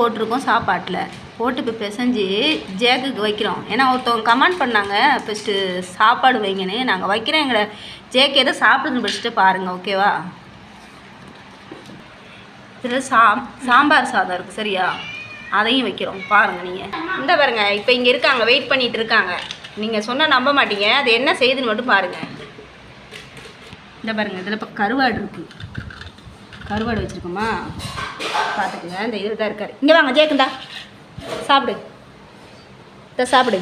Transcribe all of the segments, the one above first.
போட்டிருக்கோம் சாப்பாட்டில். போட்டு இப்போ பிசைஞ்சு ஜேக்குக்கு வைக்கிறோம். ஏன்னா ஒருத்தவங்க கமெண்ட் பண்ணாங்க ஃபஸ்ட்டு சாப்பாடு வைங்கன்னு. நாங்கள் வைக்கிறோம் எங்களை. ஜேக்கு எதை சாப்பிடுன்னு படிச்சுட்டு பாருங்கள் ஓகேவா இதில் சா சாம்பார் சாதம் இருக்குது சரியா? அதையும் வைக்கிறோம் பாருங்கள் நீங்கள் இந்த பாருங்க இப்போ இங்கே இருக்காங்க வெயிட் பண்ணிகிட்டு இருக்காங்க. நீங்கள் சொன்னால் நம்ப மாட்டீங்க. அது என்ன செய்யுதுன்னு மட்டும் பாருங்கள் இந்த பாருங்க இதில் இப்போ கருவாடு இருக்குது கருவாடு வச்சுருக்கோமா? பார்த்துக்குங்க இந்த இதில் தான் இருக்காரு. இங்கே வாங்க ஜேக்குந்தா சாப்பிடு. இதை சாப்பிடு.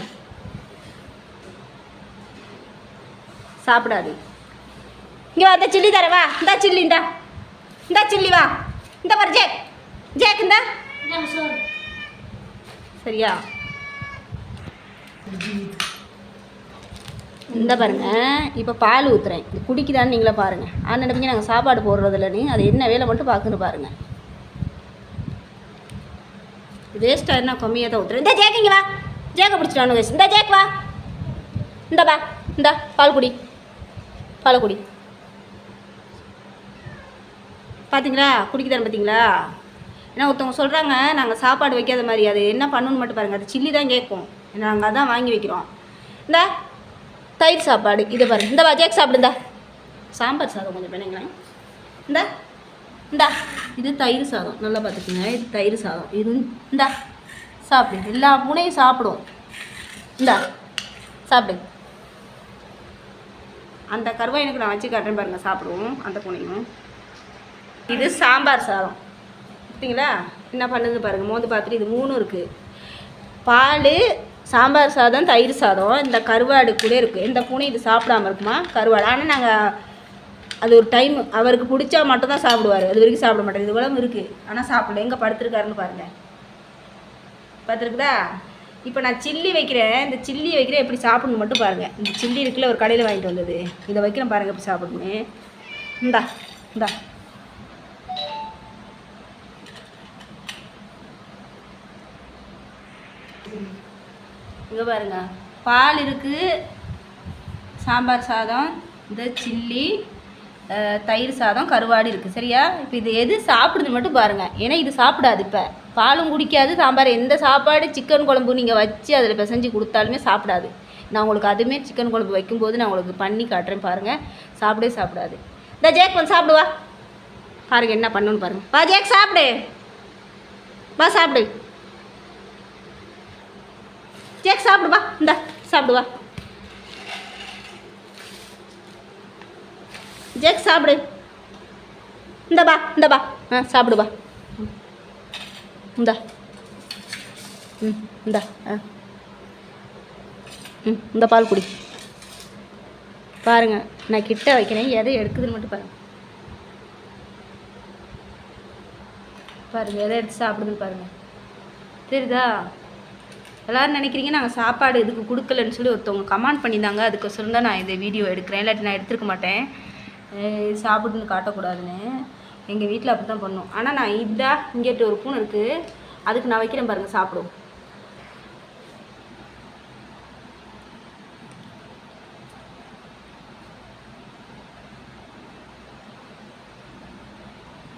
சாப்பிடாது. இங்கே வா இந்த சில்லி தர வா. இந்தா சில்லி இந்தா. இந்தா சில்லி வா. இந்த பாரு ஜேக் ஜேக் இந்தா சரியா? இந்த பாருங்க இப்போ பால் ஊற்றுறேன் இது குடிக்குதான்னு நீங்களே பாருங்கள் ஆனால் நினைப்பீங்க நாங்கள் சாப்பாடு போடுறதில்லன்னு அது என்ன வேலை மட்டும் பார்க்குன்னு பாருங்கள் வேஸ்ட்டாக என்ன கம்மியாக தான் ஊற்றுறேன் இந்த ஜேக்கிங்க வா. ஜேக்க பிடிச்சிட்டு இந்த ஜேக் வா. இந்த பா இந்த பால் குடி. பால் குடி. பார்த்தீங்களா குடிக்குதான்னு பார்த்தீங்களா ஏன்னா ஒருத்தவங்க சொல்கிறாங்க நாங்கள் சாப்பாடு வைக்காத மாதிரி அது என்ன பண்ணணும்னு மட்டும் பாருங்கள் அது சில்லி தான் கேட்கும். நாங்கள் அதான் வாங்கி வைக்கிறோம். இந்த தயிர் சாப்பாடு. இதை பாருங்க இந்த ஜேக் சாப்பிடுந்தா சாம்பார் சாதம் கொஞ்சம் பண்ணுங்களேன் இந்த இந்தா. இது தயிர் சாதம். நல்லா பார்த்துக்குங்க. இது தயிர் சாதம். இது இந்தா. சாப்பிடு. எல்லா பூனையும் சாப்பிடும். இந்தா. சாப்பிடு. அந்த கருவாயனுக்கு நான் வச்சு காட்டுறேன் பாருங்கள் சாப்பிடுவோம். அந்த பூனையும் இது சாம்பார் சாதம். பார்த்தீங்களா என்ன பண்ணுது பாருங்கள் மோந்து பார்த்துட்டு இது மூணும் இருக்குது பால் சாம்பார் சாதம் தயிர் சாதம் இந்த கருவாடு கூட இருக்குது இந்த பூனை இது சாப்பிடாம இருக்குமா? கருவாடு. ஆனால் நாங்கள் அது ஒரு டைம் அவருக்கு பிடிச்சா மட்டும்தான் சாப்பிடுவார். அது வரைக்கும் சாப்பிட மாட்டார். இது கூட இருக்குது ஆனால் சாப்பிடல. எங்கே படுத்துருக்காருன்னு பாருங்கள் பார்த்துருக்குதா இப்போ நான் சில்லி வைக்கிறேன். இந்த சில்லி வைக்கிறேன். எப்படி சாப்பிடணும் மட்டும் பாருங்கள் இந்த சில்லி இருக்குல்ல ஒரு கடையில் வாங்கிட்டு வந்தது. இதை வைக்கிறேன் பாருங்கள் எப்படி சாப்பிடணும் இந்தா இந்தா. இங்கே பாருங்கள் பால் இருக்குது சாம்பார் சாதம் இந்த சில்லி தயிர் சாதம் கருவாடு இருக்குது சரியா? இப்போ இது எது சாப்பிடுது மட்டும் பாருங்கள் ஏன்னா இது சாப்பிடாது இப்போ. பாலும் குடிக்காது சாம்பார். எந்த சாப்பாடு சிக்கன் குழம்பு நீங்கள் வச்சு அதில் பிசைஞ்சு கொடுத்தாலுமே சாப்பிடாது. நான் உங்களுக்கு அதுவுமே சிக்கன் குழம்பு வைக்கும்போது நான் உங்களுக்கு பண்ணி காட்டுறேன் பாருங்கள் சாப்பிடவே சாப்பிடாது. இந்த ஜேக் வந்து சாப்பிடுவா பாருங்கள் என்ன பண்ணணும்னு பாருங்கள் வா ஜேக் சாப்பிடு. வா சாப்பிடு. கேக் சாப்பிடு வா. இந்த சாப்பிடு வா. ஜேக் சாப்பிடு. இந்த பா இந்த பா ஆ சாப்பிடு வா. ம். இந்தா. ம் இந்தா. ஆ. ம் இந்த பால் குடி. பாருங்க நான் கிட்ட வைக்கிறேன். எதை எடுக்குதுன்னு மட்டும் பாருங்க. பாருங்க எதை எடுத்து சாப்பிடுதுன்னு பாருங்க. தெரியுதா? எல்லாரும் நினைக்கிறீங்க நாங்கள் சாப்பாடு இதுக்கு கொடுக்கலன்னு சொல்லி ஒருத்தவங்க கமெண்ட் பண்ணியிருந்தாங்க. அதுக்கொசரம் தான் நான் இந்த வீடியோ எடுக்கிறேன். இல்லாட்டி நான் எடுத்துருக்க மாட்டேன். இது சாப்பிடுன்னு காட்டக்கூடாதுன்னு. எங்கள் வீட்டில் அப்படி தான் பண்ணோம். ஆனால் நான் இதா இங்கேட்டு ஒரு பூனை இருக்குது அதுக்கு நான் வைக்கிறேன் பாருங்கள் சாப்பிடும்.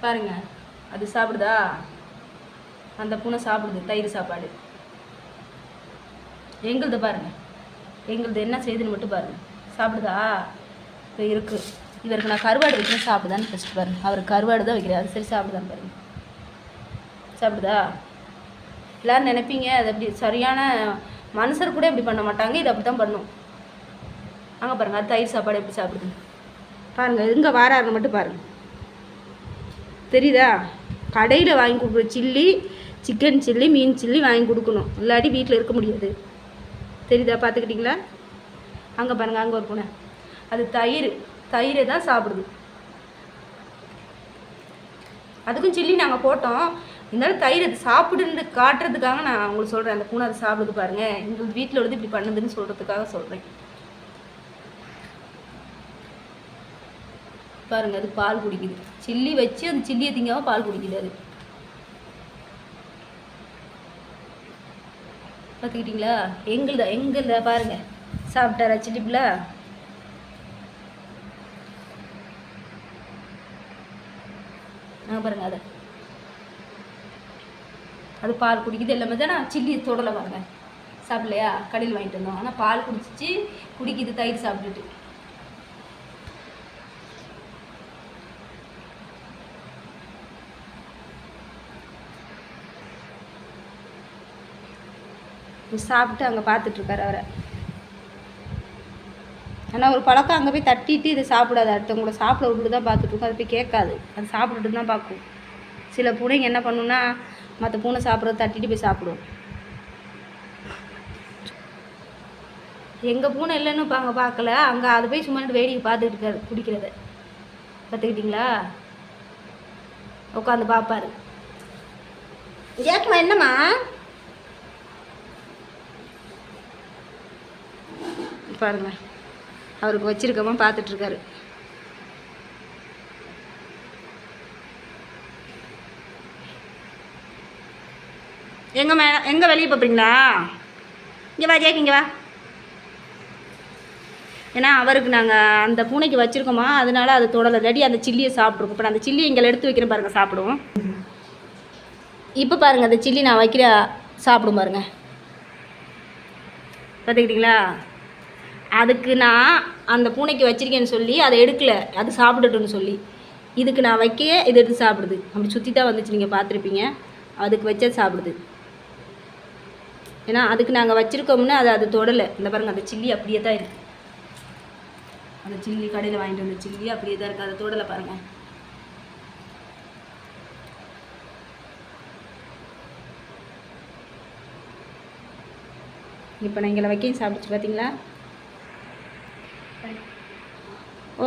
பாருங்க அது சாப்பிடுதா? அந்த பூனை சாப்பிடுது தயிர் சாப்பாடு. எங்களுது பாருங்கள் எங்களுது என்ன செய்யுதுன்னு மட்டும் பாருங்கள் சாப்பிடுதா? இப்போ இருக்குது இவருக்கு நான் கருவாடு வைக்கிறேன் சாப்பிடுதான்னு ஃபஸ்ட்டு பாருங்க. அவர் கருவாடு தான் வைக்கிறேன் அது சரி சாப்பிடுதான் பாருங்கள் சாப்பிடுதா? எல்லோரும் நினைப்பீங்க அது அப்படி சரியான மனுஷர் கூட இப்படி பண்ண மாட்டாங்க. இது அப்படி தான் பண்ணும். அங்கே பாருங்கள் அது தயிர் சாப்பாடு எப்படி சாப்பிடுது பாருங்கள் எங்கே வாராருன்னு மட்டும் பாருங்கள் தெரியுதா? கடையில் வாங்கி கொடுக்குற சில்லி சிக்கன் சில்லி மீன் சில்லி வாங்கி கொடுக்கணும். இல்லாட்டி வீட்டில் இருக்க முடியாது. தெரியுதா? பார்த்துக்கிட்டிங்களா? அங்கே பாருங்கள் அங்கே ஒரு பூனை. அது தயிர். தயிரை தான் சாப்பிடுது. அதுக்கும் சில்லி நாங்கள் போட்டோம். இருந்தாலும் தயிர் அது சாப்பிடுன்னு காட்டுறதுக்காக நான் உங்களுக்கு சொல்கிறேன் அந்த பூனை அதை சாப்பிடுது பாருங்கள் எங்களுக்கு வீட்டில் உள்ளது இப்படி பண்ணுதுன்னு சொல்கிறதுக்காக சொல்கிறேன் பாருங்கள் அது பால் குடிக்குது. சில்லி வச்சு அந்த சில்லியை திங்காமல் பால் குடிக்குது அது. பார்த்துக்கிட்டிங்களா எங்களுதா எங்களுதா பாருங்கள் சாப்பிட்டாரா சில்லிப்பில் ஆ பாருங்க அதை. அது பால் குடிக்குது. எல்லாமே தான்? நான் சில்லி தொடலை பாருங்கள் சாப்பிடலையா? கடையில் வாங்கிட்டு வந்தோம். ஆனால் பால் குடிச்சிச்சு குடிக்குது தயிர் சாப்பிட்டுட்டு. சாப்பிட்டு அங்கே பார்த்துட்ருக்காரு அவரை. ஆனால் ஒரு பழக்கம் அங்கே போய் தட்டிட்டு இதை சாப்பிடாது அடுத்தவங்கள சாப்பிட விட்டுட்டு தான் பார்த்துட்ருக்கோம் அது போய் கேட்காது. அது சாப்பிட்டுட்டு தான் பார்க்கும். சில பூனைங்க என்ன பண்ணுன்னா மற்ற பூனை சாப்பிட்றத தட்டிட்டு போய் சாப்பிடும் எங்கள் பூனை இல்லைன்னு இப்போ அங்கே பார்க்கல. அங்கே அது போய் சும்மா வேடிக்கை பார்த்துட்டு இருக்காரு குடிக்கிறத. பார்த்துக்கிட்டிங்களா? உட்காந்து பார்ப்பாரு. ஜேக்குமா என்னம்மா? பாருங்க. அவருக்கு வச்சிருக்கமா பார்த்துட்ருக்காரு. எங்கே மே எங்கே வெளியே போப்பீங்களா? இங்கே வா ஜேக்கு இங்கே வா. ஏன்னா அவருக்கு நாங்கள் அந்த பூனைக்கு வச்சுருக்கோமா அதனால அது தொடலை. இல்லாட்டி அந்த சில்லியை சாப்பிட்ருக்கோம். இப்போ நான் அந்த சில்லி எங்களை எடுத்து வைக்கிறேன் பாருங்கள் சாப்பிடுவோம். இப்போ பாருங்கள் அந்த சில்லி நான் வைக்கிற சாப்பிடும் பாருங்க. பார்த்துக்கிட்டிங்களா? அதுக்கு நான் அந்த பூனைக்கு வச்சிருக்கேன்னு சொல்லி அதை எடுக்கல. அது சாப்பிட்டுட்டுன்னு சொல்லி. இதுக்கு நான் வைக்க இது எடுத்து சாப்பிடுது. அப்படி சுற்றி தான் வந்துச்சு. நீங்கள் பார்த்துருப்பீங்க. அதுக்கு வச்சா சாப்பிடுது. ஏன்னா அதுக்கு நாங்கள் வச்சுருக்கோம்னு அதை அது தொடலை. இந்த பாருங்கள் அந்த சில்லி அப்படியே தான் இருக்குது அந்த சில்லி கடையில் வாங்கிட்டு வந்த சில்லி அப்படியே தான் இருக்குது அதை தொடலை பாருங்கள் இப்போ நான் இங்கே வைக்க சாப்பிடுச்சு பார்த்தீங்களா?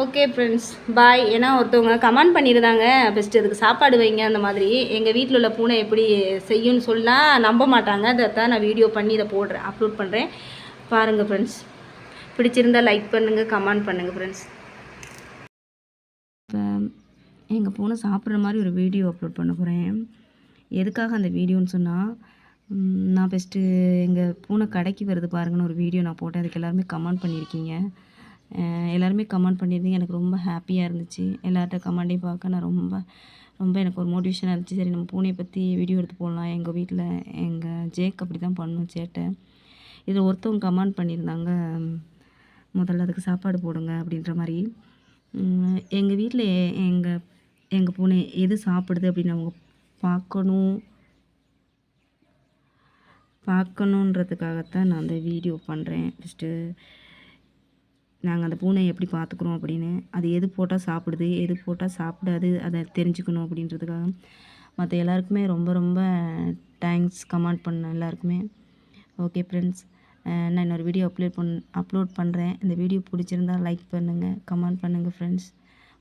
ஓகே ஃப்ரெண்ட்ஸ் பாய் ஏன்னா ஒருத்தவங்க கமெண்ட் பண்ணியிருந்தாங்க ஃபஸ்ட்டு அதுக்கு சாப்பாடு வைங்க அந்த மாதிரி. எங்கள் வீட்டில் உள்ள பூனை எப்படி செய்யும்னு சொன்னால் நம்ப மாட்டாங்க. அதை தான் நான் வீடியோ பண்ணி இதை போடுறேன் அப்லோட் பண்ணுறேன் பாருங்கள் ஃப்ரெண்ட்ஸ் பிடிச்சிருந்தா லைக் பண்ணுங்கள் கமெண்ட் பண்ணுங்கள் ஃப்ரெண்ட்ஸ் இப்போ எங்கள் பூனை சாப்பிட்ற மாதிரி ஒரு வீடியோ அப்லோட் பண்ண போகிறேன் எதுக்காக அந்த வீடியோன்னு சொன்னால் நான் ஃபஸ்ட்டு எங்கள் பூனை கடைக்கு வருது பாருங்கன்னு ஒரு வீடியோ நான் போட்டேன். அதுக்கு எல்லாருமே கமெண்ட் பண்ணியிருக்கீங்க. எல்லாருமே கமெண்ட் பண்ணியிருந்தீங்க. எனக்கு ரொம்ப ஹாப்பியாக இருந்துச்சு. எல்லார்ட்ட கமெண்டையும் பார்க்க நான் ரொம்ப ரொம்ப எனக்கு ஒரு மோட்டிவேஷனாக இருந்துச்சு. சரி நம்ம பூனையை பற்றி வீடியோ எடுத்து போடலாம். எங்கள் வீட்டில் எங்கள் ஜேக் அப்படி தான் பண்ணோம் சேட்டை. இதில் ஒருத்தவங்க கமெண்ட் பண்ணியிருந்தாங்க. முதல்ல அதுக்கு சாப்பாடு போடுங்க அப்படின்ற மாதிரி. எங்கள் வீட்டில் எங்கள் எங்கள் பூனை எது சாப்பிடுது அப்படின்னு அவங்க பார்க்கணும் பார்க்கணுன்றதுக்காகத்தான் நான் அந்த வீடியோ பண்ணுறேன் ஃபஸ்ட்டு நாங்கள் அந்த பூனை எப்படி பார்த்துக்குறோம் அப்படின்னு அது எது போட்டால் சாப்பிடுது எது போட்டால் சாப்பிடாது அதை தெரிஞ்சுக்கணும் அப்படின்றதுக்காக மற்ற எல்லாருக்குமே ரொம்ப ரொம்ப தேங்க்ஸ் கமெண்ட் பண்ண எல்லாருக்குமே. ஓகே ஃப்ரெண்ட்ஸ் நான் இன்னொரு வீடியோ அப்லோட் பண் அப்லோட் பண்ணுறேன் இந்த வீடியோ பிடிச்சிருந்தா லைக் பண்ணுங்கள் கமெண்ட் பண்ணுங்கள் ஃப்ரெண்ட்ஸ்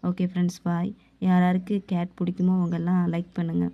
ஓகே ஃப்ரெண்ட்ஸ் பாய் யார் யாருக்கு கேட் பிடிக்குமோ அவங்கெல்லாம் லைக் பண்ணுங்கள்